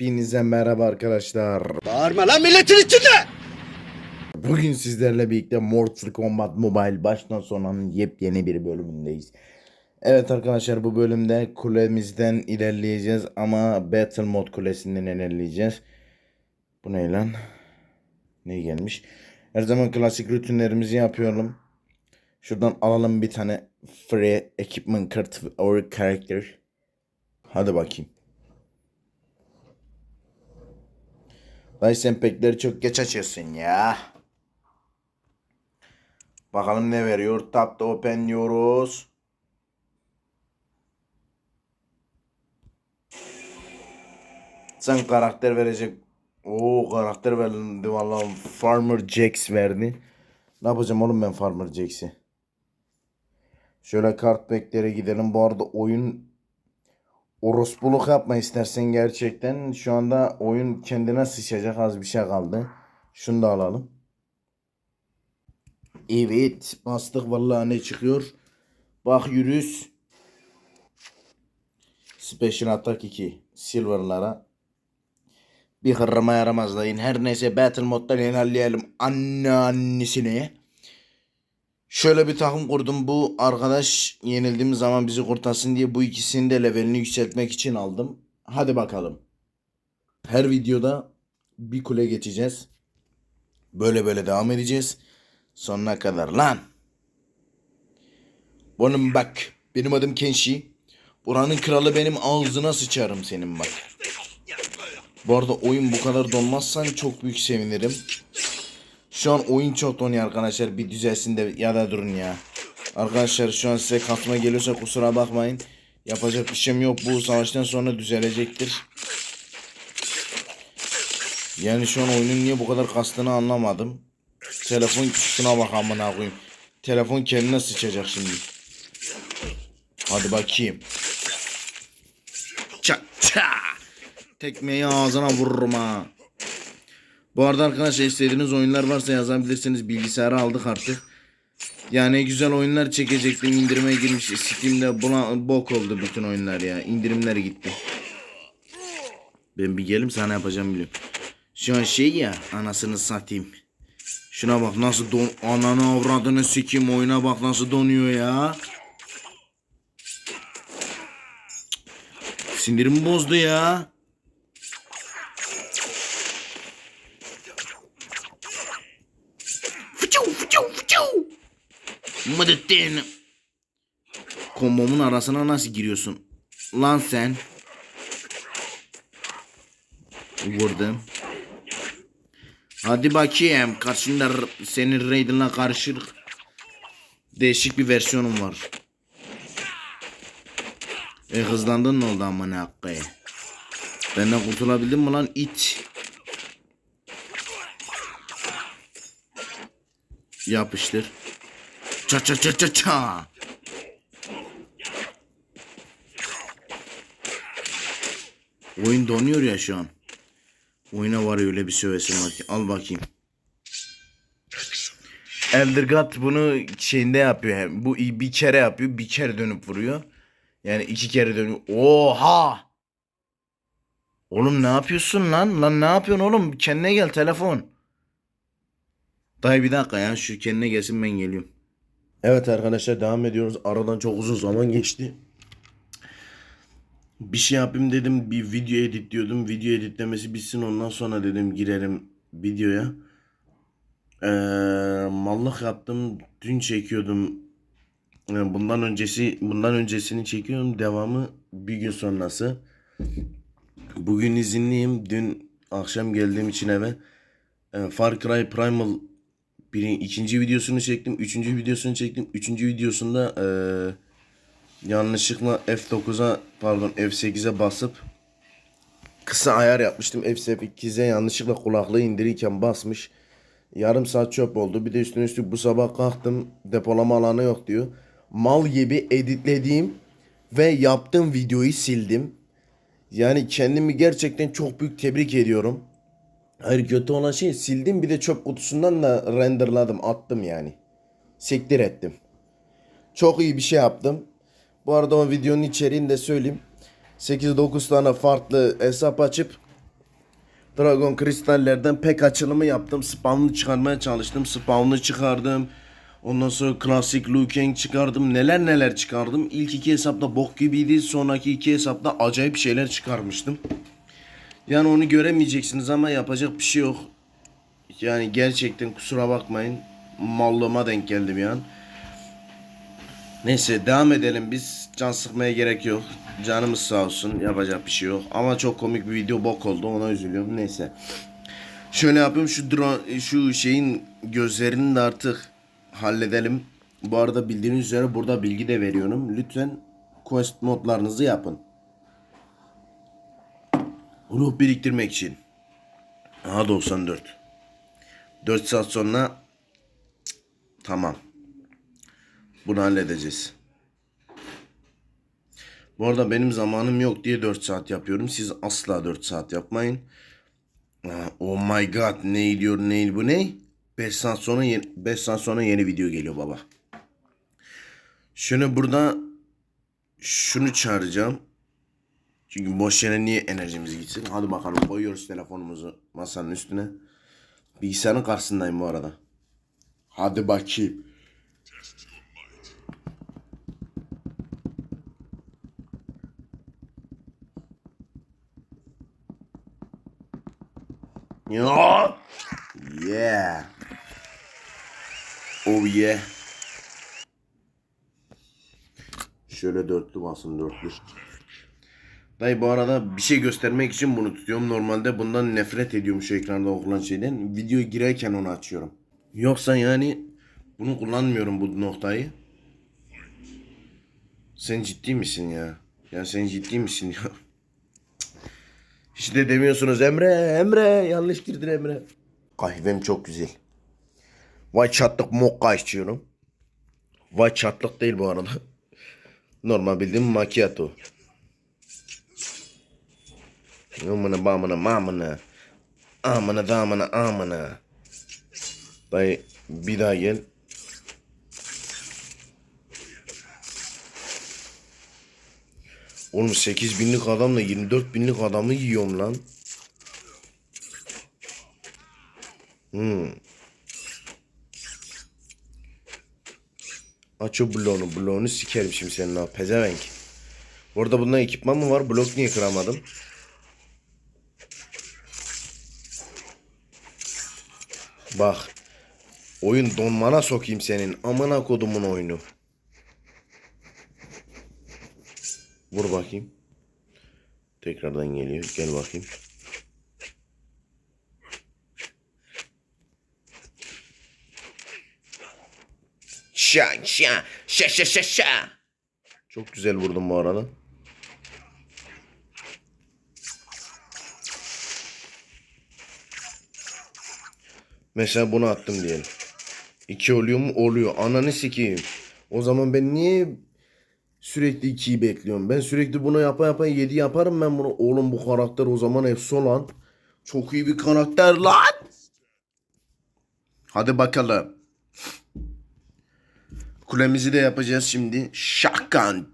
Hepinize merhaba arkadaşlar. Bağırma lan milletin içinde! Bugün sizlerle birlikte Mortal Kombat Mobile baştan sonanın yepyeni bir bölümündeyiz. Evet arkadaşlar bu bölümde kulemizden ilerleyeceğiz ama Battle Mode kulesinden ilerleyeceğiz. Bu ne lan? Ne gelmiş? Her zaman klasik rutinlerimizi yapıyorum. Şuradan alalım bir tane free equipment card or character. Hadi bakayım. Dayı sen pekleri çok geç açıyorsun ya. Bakalım ne veriyor. Tap to open diyoruz. Sen karakter verecek. Oo karakter verildi vallahi Farmer Jax verdi. Ne yapacağım oğlum ben Farmer Jax'i? Şöyle kart peklere gidelim. Bu arada oyun orospuluk yapma istersen gerçekten. Şu anda oyun kendine sıçacak az bir şey kaldı. Şunu da alalım. Evet bastık vallahi ne çıkıyor. Bak yürüs. Special Attack 2 Silver'lara. Bir hırrama yaramaz. Her neyse Battle Mode'dan ilerleyelim. Anne annesine. Şöyle bir takım kurdum. Bu arkadaş yenildiğimiz zaman bizi kurtarsın diye bu ikisini de levelini yükseltmek için aldım. Hadi bakalım. Her videoda bir kule geçeceğiz. Böyle böyle devam edeceğiz. Sonuna kadar lan. Oğlum bak. Benim adım Kenshi. Buranın kralı benim ağzına sıçarım senin bak. Bu arada oyun bu kadar donmazsan çok büyük sevinirim. Şu an oyun çok donuyor arkadaşlar. Bir düzelsin de ya da durun ya. Arkadaşlar şu an size kasma geliyorsa kusura bakmayın. Yapacak bir şeyim yok. Bu savaştan sonra düzelecektir. Yani şu an oyunun niye bu kadar kastığını anlamadım. Telefon şuna bak amına koyayım. Telefon kendine sıçacak şimdi. Hadi bakayım. Çak ça. Tekmeyi ağzına vururum ha. Bu arada arkadaşlar istediğiniz oyunlar varsa yazabilirsiniz. Bilgisayara aldık artık. Yani güzel oyunlar çekecektim. indirime girmiş. Steam'de buna bok oldu bütün oyunlar ya. İndirimler gitti. Ben bir gelim sana yapacağım biliyorum. Şu an şey ya anasını satayım. Şuna bak nasıl don ananı avradını sikim oyuna bak nasıl donuyor ya. Sinirimi bozdu ya. Mıdıttın. Kombomun arasına nasıl giriyorsun? Lan sen. Vurdum. Hadi bakayım. Karşında senin Raiden'la karışır. Değişik bir versiyonum var. E hızlandın ne oldu amına hakkı? Benden kurtulabildin mi lan it? Yapıştır. Ça ça ça ça ça. Oyun donuyor ya şu an. Oyuna var öyle bir sövesim var ki. Al bakayım. Eldergat bunu şeyinde yapıyor. Bu bir kere yapıyor. Bir kere dönüp vuruyor. Yani iki kere dönüyor. Oha! Oğlum ne yapıyorsun lan? Lan ne yapıyorsun oğlum? Kendine gel telefon. Dayı bir dakika ya. Şu kendine gelsin ben geliyorum. Evet arkadaşlar devam ediyoruz. Aradan çok uzun zaman geçti. Bir şey yapayım dedim. Bir video editliyordum. Video editlemesi bitsin ondan sonra dedim girerim videoya. Ee, mallık yaptım. Dün çekiyordum. Ee, Bundan öncesi bundan öncesini çekiyorum. Devamı bir gün sonrası. Bugün izinliyim. Dün akşam geldiğim için eve e, Far Cry Primal birin ikinci videosunu çektim. Üçüncü videosunu çektim. Üçüncü videosunda e, yanlışlıkla F9'a pardon F8'e basıp kısa ayar yapmıştım. F8'e yanlışlıkla kulaklığı indirirken basmış. Yarım saat çöp oldu. Bir de üstüne üstlük bu sabah kalktım. Depolama alanı yok diyor. Mal gibi editlediğim ve yaptığım videoyu sildim. Yani kendimi gerçekten çok büyük tebrik ediyorum. Hayır kötü olan şey sildim bir de çöp kutusundan da renderladım attım yani. Sektir ettim. Çok iyi bir şey yaptım. Bu arada o videonun içeriğini de söyleyeyim. 8-9 tane farklı hesap açıp Dragon kristallerden pek açılımı yaptım. Spawn'ı çıkarmaya çalıştım. Spawn'ı çıkardım. Ondan sonra klasik Liu Kang çıkardım. Neler neler çıkardım. İlk iki hesapta bok gibiydi. Sonraki iki hesapta acayip şeyler çıkarmıştım. Yani onu göremeyeceksiniz ama yapacak bir şey yok. Yani gerçekten kusura bakmayın. Mallığıma denk geldi bir an. Neyse devam edelim biz. Can sıkmaya gerek yok. Canımız sağ olsun. Yapacak bir şey yok. Ama çok komik bir video bok oldu. Ona üzülüyorum. Neyse. Şöyle yapıyorum. Şu drone, şu şeyin gözlerini de artık halledelim. Bu arada bildiğiniz üzere burada bilgi de veriyorum. Lütfen quest modlarınızı yapın. Ruh biriktirmek için. Aha 94. 4 saat sonra tamam. Bunu halledeceğiz. Bu arada benim zamanım yok diye 4 saat yapıyorum. Siz asla 4 saat yapmayın. Oh my god ne diyor ne bu ne? 5 saat sonra yeni, 5 saat sonra yeni video geliyor baba. Şunu burada şunu çağıracağım. Çünkü boş yere niye enerjimiz gitsin? Hadi bakalım koyuyoruz telefonumuzu masanın üstüne. Bilgisayarın karşısındayım bu arada. Hadi bakayım. Ya. Yeah. Oh yeah. Şöyle dörtlü basın dörtlü. Dayı bu arada bir şey göstermek için bunu tutuyorum. Normalde bundan nefret ediyorum şu ekranda okulan şeyden. Videoya girerken onu açıyorum. Yoksa yani bunu kullanmıyorum bu noktayı. Sen ciddi misin ya? Ya sen ciddi misin ya? Hiç de demiyorsunuz Emre, Emre. Yanlış girdin Emre. Kahvem çok güzel. Vay çatlık mokka içiyorum. Vay çatlık değil bu arada. Normal bildiğim macchiato. Amına bamına mamına. Amına damına amına. Dayı bir daha gel. Oğlum 8 binlik adamla 24 binlik adamı yiyorum lan. Hmm. Aç o bloğunu. Bloğunu sikerim şimdi senin ha. Pezevenk. Orada bundan ekipman mı var? Blok niye kıramadım? Bak. Oyun donmana sokayım senin. Amına kodumun oyunu. Vur bakayım. Tekrardan geliyor. Gel bakayım. Şa şa şa şa şa şa. Çok güzel vurdum bu arada. Mesela bunu attım diyelim. İki oluyor mu? Oluyor. Ananı sikeyim. O zaman ben niye sürekli ikiyi bekliyorum? Ben sürekli bunu yapa yapa yedi yaparım ben bunu. Oğlum bu karakter o zaman efso lan. Çok iyi bir karakter lan. Hadi bakalım. Kulemizi de yapacağız şimdi. Şakan.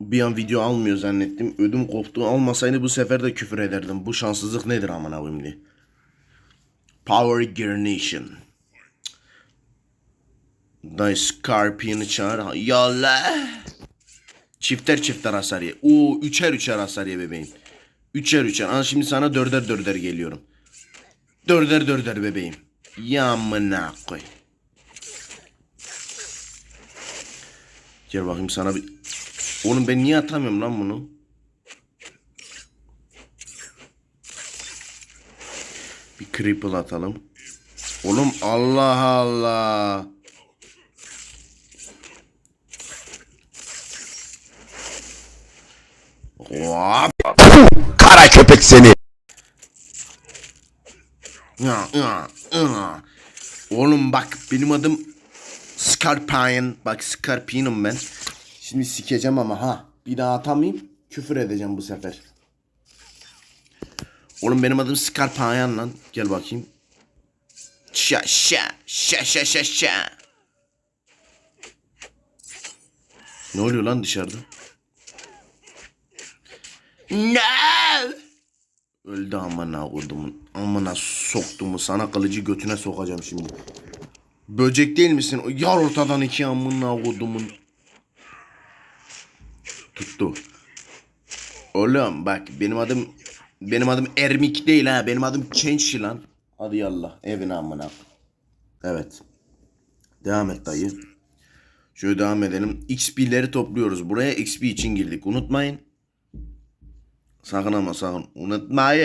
Bir an video almıyor zannettim. Ödüm koptu. Almasaydı bu sefer de küfür ederdim. Bu şanssızlık nedir amına koyayım diye. Power Gear Nation. Dayı Scorpion'ı çağır. Yolla. Çifter çifter hasar ye. Oo üçer üçer hasar ye bebeğim. Üçer üçer. Aa, şimdi sana dörder dörder geliyorum. Dörder dörder bebeğim. Yamına koy. Gel bakayım sana bir... Oğlum ben niye atamıyorum lan bunu? Bir cripple atalım. Oğlum Allah Allah. Hop. Kara köpek seni. Ya, ya, ya. Oğlum bak benim adım Scorpion. Bak Scorpion'um ben. Şimdi sikeceğim ama ha. Bir daha atamayayım. Küfür edeceğim bu sefer. Oğlum benim adım Scorpion lan. Gel bakayım. Şa şa şa şa şa şa. Ne oluyor lan dışarıda? No! Öldü amına kodumun. Amına soktumu sana kılıcı götüne sokacağım şimdi. Böcek değil misin? Yar ortadan iki amına kodumun. Tuttu. Oğlum bak benim adım benim adım Ermik değil ha. Benim adım Change lan. Hadi yallah evine amına. Evet. Devam et dayı. Şöyle devam edelim. XP'leri topluyoruz. Buraya XP için girdik. Unutmayın. Sakın ama sakın unutmayın.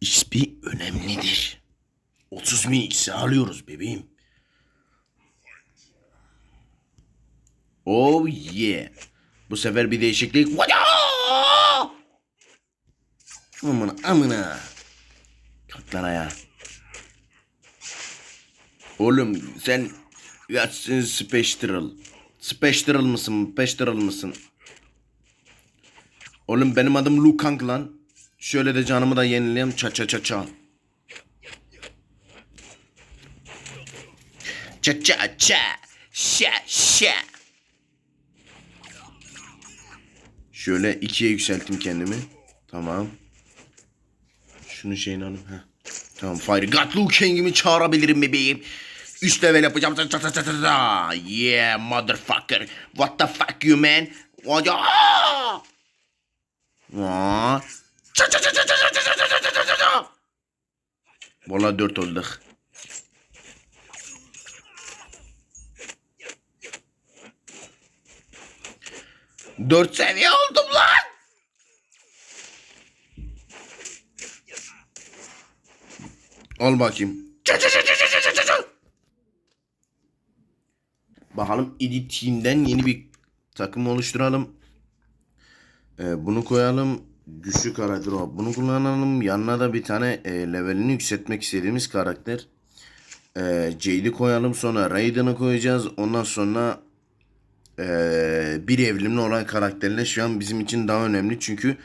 XP önemlidir. 30 bin X'i alıyoruz bebeğim. Oh yeah. Bu sefer bir değişiklik. Vaya! Amına amına. Kalk lan ayağa. Oğlum sen yatsın Spectral. Spectral mısın? Spectral mısın? Oğlum benim adım Lukang lan. Şöyle de canımı da yenileyim. Ça ça ça ça. Ça ça ça. Şa şa. Şöyle ikiye yükselttim kendimi. Tamam. Şunun şeyini alayım. Heh. Tamam Fire God Liu çağırabilirim bebeğim. Üst level yapacağım. Ta ta ta ta ta. Yeah motherfucker. What the fuck you man? Vay Aa! Aa. Ça ça. Valla dört olduk. Dört seviye oldum lan. Al bakayım. Bakalım Edit Team'den yeni bir takım oluşturalım. Ee, bunu koyalım. Güçlü karakter o. Bunu kullanalım. Yanına da bir tane e, levelini yükseltmek istediğimiz karakter. Ee, Jade'i koyalım. Sonra Raiden'ı koyacağız. Ondan sonra e, bir evrimli olan karakterler şu an bizim için daha önemli. Çünkü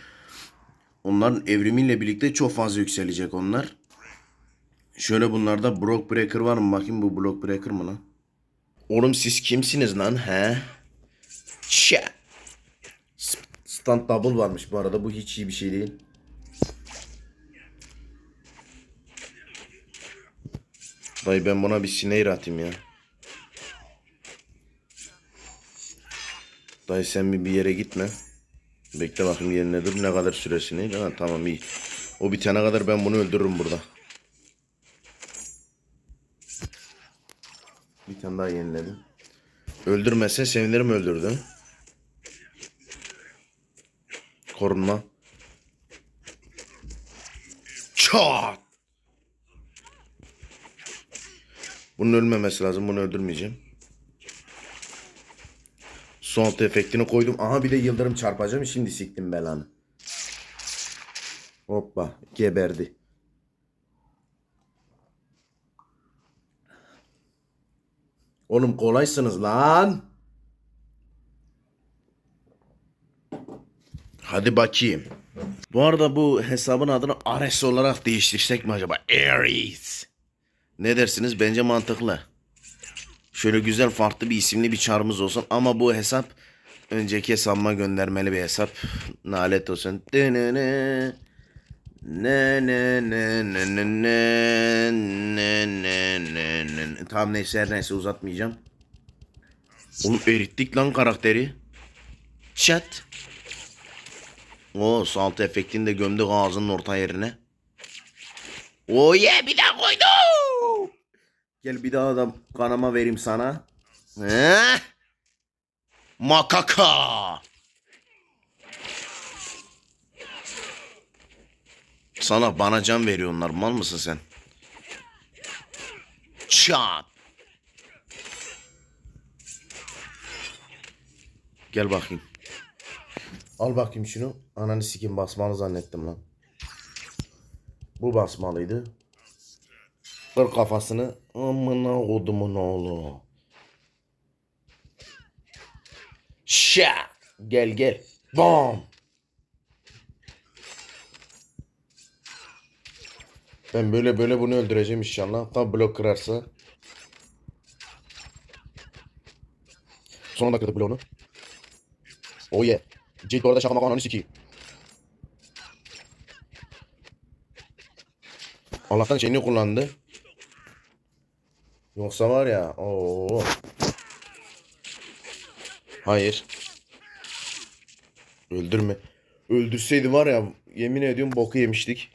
onların evrimiyle birlikte çok fazla yükselecek onlar. Şöyle bunlarda Block Breaker var mı? Bakayım bu Block Breaker mı lan? Oğlum siz kimsiniz lan he? Şa. Stand double varmış bu arada. Bu hiç iyi bir şey değil. Dayı ben buna bir sineyir atayım ya. Dayı sen bir, bir yere gitme. Bekle bakayım yerine dur. Ne kadar süresini. Ha, tamam iyi. O bitene kadar ben bunu öldürürüm burada. Bir tane daha yeniledim. Öldürmezsen sevinirim öldürdün. Korunma. Çat. Bunun ölmemesi lazım. Bunu öldürmeyeceğim. Son efektini koydum. Aha bir de yıldırım çarpacağım. Şimdi siktim belanı. Hoppa. Geberdi. Oğlum kolaysınız lan. Hadi bakayım. Bu arada bu hesabın adını Ares olarak değiştirsek mi acaba? Ares. Ne dersiniz? Bence mantıklı. Şöyle güzel farklı bir isimli bir çarımız olsun. Ama bu hesap önceki hesabıma göndermeli bir hesap. Nalet olsun. Dınını. Ne ne ne ne ne ne ne ne ne ne Tamam neyse her neyse uzatmayacağım. Oğlum erittik lan karakteri. Chat. O salt efektini de gömdük ağzının orta yerine. Oh yeah bir daha koydu. Gel bir daha da kanama vereyim sana. He? Makaka. Sana bana can veriyorlar. Mal mısın sen? Çat. Gel bakayım. Al bakayım şunu. Ananı sikim basmalı zannettim lan. Bu basmalıydı. Kır kafasını. Amına kodumun oğlu. Şa. Gel gel. Bam. Ben böyle böyle bunu öldüreceğim inşallah. Tam blok kırarsa. Son dakikada bloğunu. Oh yeah. Ciddi orada şaka maka ananı. Allah'tan şeyini kullandı. Yoksa var ya. Oo. Hayır. Öldürme. Öldürseydi var ya yemin ediyorum boku yemiştik.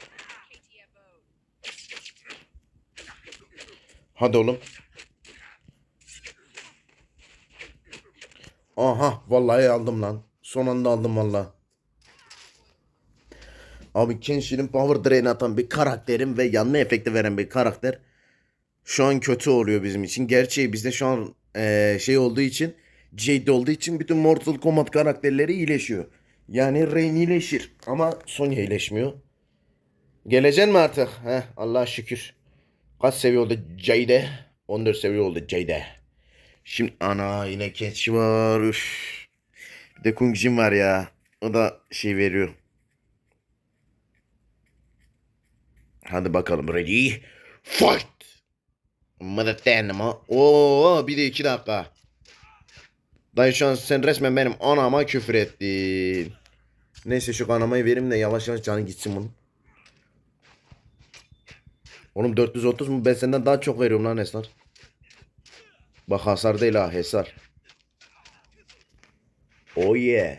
Hadi oğlum. Aha vallahi aldım lan. Son anda aldım valla. Abi Kenshin'in power drain atan bir karakterim ve yanma efekti veren bir karakter şu an kötü oluyor bizim için. Gerçeği bizde şu an eee, şey olduğu için Jade olduğu için bütün Mortal Kombat karakterleri iyileşiyor. Yani Rain iyileşir ama Sonya iyileşmiyor. Geleceksin mi artık? Heh, Allah'a şükür. Kaç seviye oldu Jade? 14 seviye oldu Jade. Şimdi ana yine Kenshi var. Üf. Bir de Kung Jin var ya. O da şey veriyor. Hadi bakalım ready. Fight. Mother Tenma. Oo bir de iki dakika. Dayı şu an sen resmen benim anama küfür ettin. Neyse şu kanamayı vereyim de yavaş yavaş canı gitsin bunun. Oğlum 430 mu? Ben senden daha çok veriyorum lan Esnar. Bak hasar değil ha hesar. Oh yeah.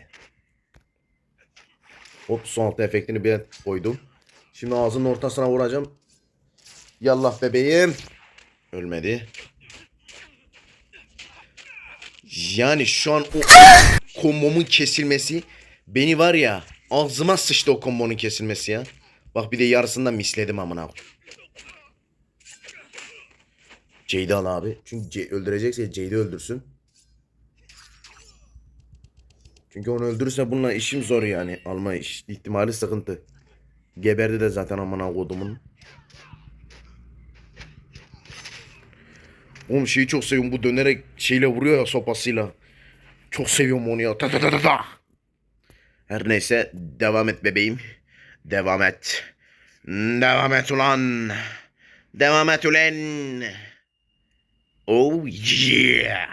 Hop son altta efektini bir koydum. Şimdi ağzının ortasına vuracağım. Yallah bebeğim. Ölmedi. Yani şu an o kombomun kesilmesi beni var ya ağzıma sıçtı o kombonun kesilmesi ya. Bak bir de yarısından misledim amına. koyayım. Jade'i al abi. Çünkü C- öldürecekse Jade'i öldürsün. Çünkü onu öldürürse bununla işim zor yani. Alma iş ihtimali sıkıntı. Geberdi de zaten amına kodumun. Oğlum şeyi çok seviyorum bu dönerek şeyle vuruyor ya sopasıyla. Çok seviyorum onu ya. Ta ta ta ta ta. Her neyse devam et bebeğim. Devam et. Devam et ulan. Devam et ulan. Oh yeah.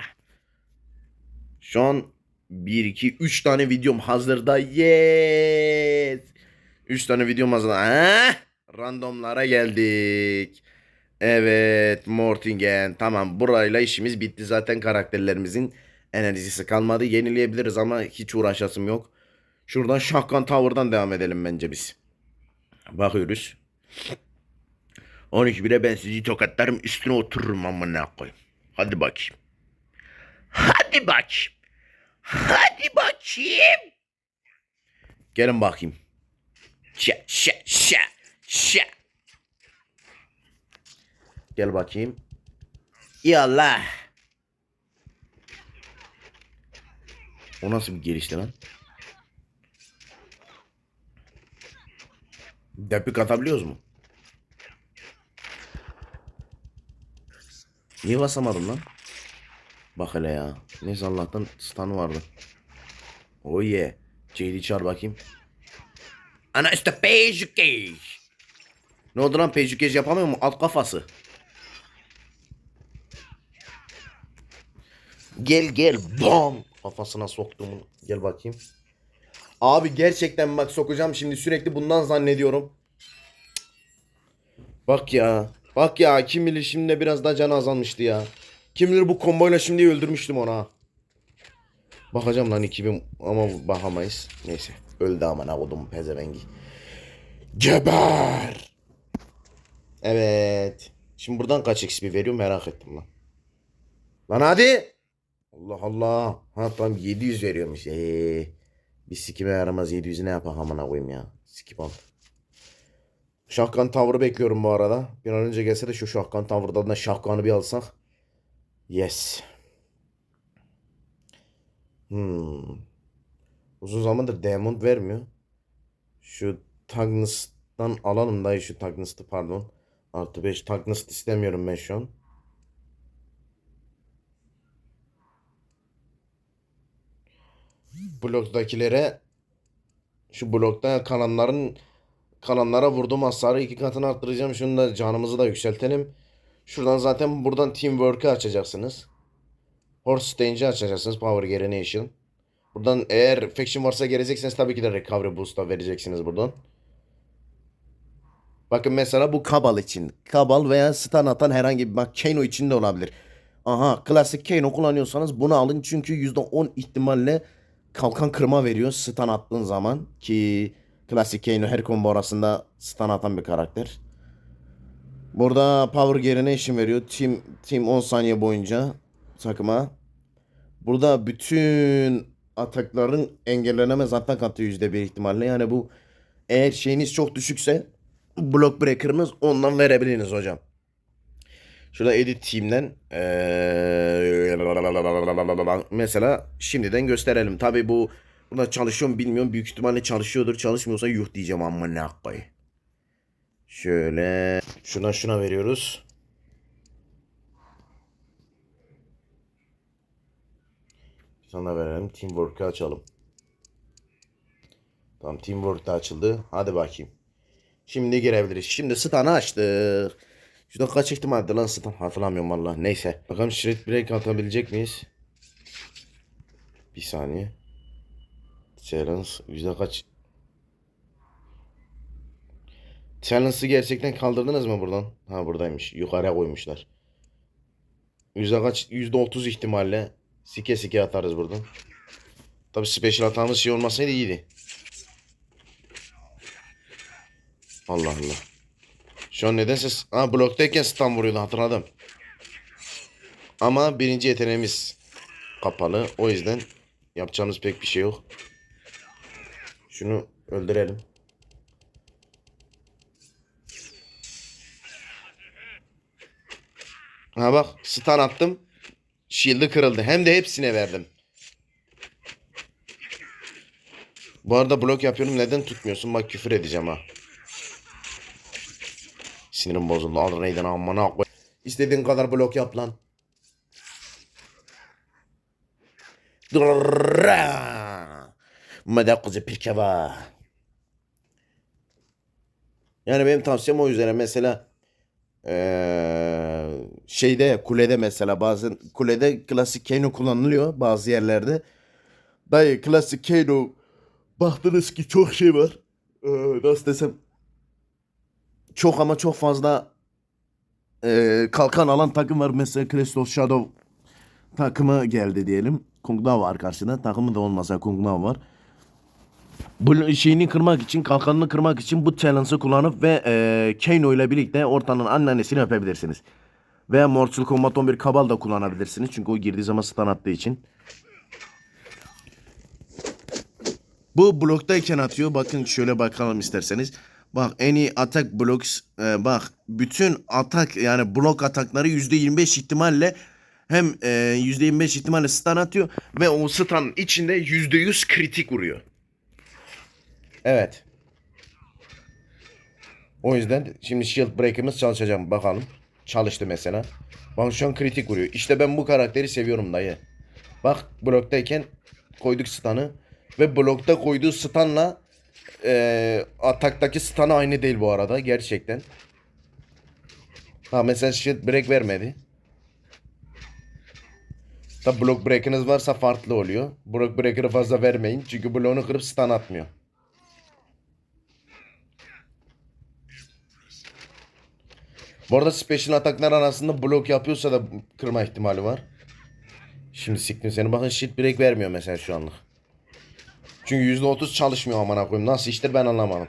Şu an 1, 2, 3 tane videom hazırda. Yes. 3 tane videom hazırda. Ha? Randomlara geldik. Evet Mortingen. Tamam burayla işimiz bitti. Zaten karakterlerimizin enerjisi kalmadı. Yenileyebiliriz ama hiç uğraşasım yok. Şuradan Shotgun Tower'dan devam edelim bence biz. Bakıyoruz. 12 bire ben sizi tokatlarım üstüne otururum amına koyayım. Hadi bakayım. Hadi bakayım. Hadi bakayım. Gelin bakayım. Şa şa şa şa. Gel bakayım. Yallah. O nasıl bir gelişti lan? Depik atabiliyoruz mu? Niye basamadım lan? Bak hele ya. Neyse Allah'tan stun vardı. Oh yeah. JD çağır bakayım. Ana işte Pejukej. Ne oldu lan Pejukej yapamıyor mu? Alt kafası. Gel gel bam. Kafasına soktum. Gel bakayım. Abi gerçekten bak sokacağım şimdi sürekli bundan zannediyorum. Bak ya. Bak ya kim bilir şimdi de biraz daha canı azalmıştı ya. Kim bilir bu komboyla şimdi öldürmüştüm ona. Bakacağım lan 2000 ama bakamayız. Neyse. Öldü aman akodum pezevengi. Geber. Evet. Şimdi buradan kaç XP veriyor merak ettim lan. Lan hadi. Allah Allah. Ha tamam 700 veriyormuş. Eee. Bir sikime yaramaz 700'ü ne yapar amına koyayım ya. Sikip al. Şahkan tavrı bekliyorum bu arada. Bir an önce gelse de şu şahkan tavırdan da şahkanı bir alsak. Yes. Hmm. Uzun zamandır Diamond vermiyor. Şu Tagnus'tan alalım dayı şu Tagnus'tu pardon. Artı 5 Tagnus istemiyorum ben şu an. Bloktakilere şu blokta kalanların kalanlara vurduğum hasarı iki katını arttıracağım. Şunu da canımızı da yükseltelim. Şuradan zaten buradan teamwork'ı açacaksınız. Horse Stange'i açacaksınız. Power Generation. Buradan eğer faction varsa gelecekseniz tabii ki de recovery boost'a vereceksiniz buradan. Bakın mesela bu Kabal için. Kabal veya stun atan herhangi bir bak Kano için de olabilir. Aha klasik Kano kullanıyorsanız bunu alın çünkü %10 ihtimalle kalkan kırma veriyor stun attığın zaman ki klasik Kano her combo arasında stun atan bir karakter. Burada power gear'ine işin veriyor. Team, team 10 saniye boyunca takıma. Burada bütün atakların engellenemez atak atıyor %1 ihtimalle. Yani bu eğer şeyiniz çok düşükse block breaker'ınız ondan verebiliriz hocam. Şurada edit team'den eee, mesela şimdiden gösterelim. Tabi bu burada çalışıyor mu bilmiyorum. Büyük ihtimalle çalışıyordur. Çalışmıyorsa yuh diyeceğim amma ne koy. Şöyle şuna şuna veriyoruz. Daha verelim. Teamwork'ı açalım. Tamam Teamwork da açıldı. Hadi bakayım. Şimdi girebiliriz. Şimdi stun'ı açtık. Şurada kaç ihtimaldi lan stun hatırlamıyorum valla. Neyse. Bakalım shred break atabilecek miyiz? Bir saniye. Challenge yüzde kaç? Challenge'ı gerçekten kaldırdınız mı buradan? Ha buradaymış. Yukarıya koymuşlar. Yüzde kaç? Yüzde otuz ihtimalle sike sike atarız buradan. Tabi special hatamız şey olmasaydı iyiydi. Allah Allah. Şu an nedense ha bloktayken stun vuruyordu hatırladım. Ama birinci yeteneğimiz kapalı. O yüzden yapacağımız pek bir şey yok. Şunu öldürelim. Ha bak stun attım. Shield'ı kırıldı. Hem de hepsine verdim. Bu arada blok yapıyorum. Neden tutmuyorsun? Bak küfür edeceğim ha. Sinirim bozuldu. Al neyden amına. İstediğin kadar blok yap lan. Mada kızı pirkeva. Yani benim tavsiyem o üzere mesela eee, şeyde kulede mesela bazen kulede klasik Kano kullanılıyor bazı yerlerde. Dayı klasik Kano baktınız ki çok şey var. Eee, nasıl desem çok ama çok fazla eee, kalkan alan takım var. Mesela Crest of Shadow takımı geldi diyelim. Kung var karşısında. Takımı da olmasa Kung Lao var. Bu şeyini kırmak için, kalkanını kırmak için bu challenge'ı kullanıp ve eee Kano ile birlikte ortanın anneannesini öpebilirsiniz. Veya Mortal Kombat 11 Kabal da kullanabilirsiniz. Çünkü o girdiği zaman stun attığı için. Bu bloktayken atıyor. Bakın şöyle bakalım isterseniz. Bak en iyi atak blocks e, bak bütün atak yani blok atakları %25 ihtimalle hem e, %25 ihtimalle stun atıyor ve o stun içinde %100 kritik vuruyor. Evet. O yüzden şimdi shield breaker'ımız çalışacak bakalım. Çalıştı mesela. Bak şu an kritik vuruyor. İşte ben bu karakteri seviyorum dayı. Bak bloktayken koyduk stun'ı ve blokta koyduğu stun'la eee ataktaki stun aynı değil bu arada gerçekten. Ha mesela shield break vermedi. Tabi block break'iniz varsa farklı oluyor. Block breaker'ı fazla vermeyin. Çünkü bloğunu kırıp stun atmıyor. Bu arada special ataklar arasında blok yapıyorsa da kırma ihtimali var. Şimdi siktim seni. Bakın shit break vermiyor mesela şu anlık. Çünkü %30 çalışmıyor amına koyayım. Nasıl iştir ben anlamadım.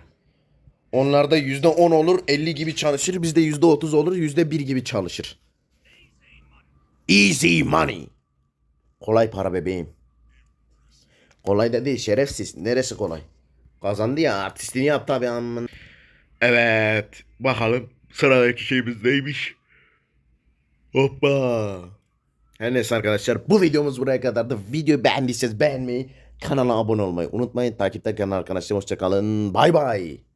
Onlarda %10 olur 50 gibi çalışır. Bizde %30 olur %1 gibi çalışır. Easy money. Kolay para bebeğim. Kolay da değil şerefsiz. Neresi kolay? Kazandı ya artistliğini yaptı abi amın. Evet. Bakalım sıradaki şeyimiz neymiş? Hoppa. Her neyse arkadaşlar bu videomuz buraya kadardı. Videoyu beğendiyseniz beğenmeyi, kanala abone olmayı unutmayın. Takipte kalın arkadaşlar. Hoşçakalın. Bay bay.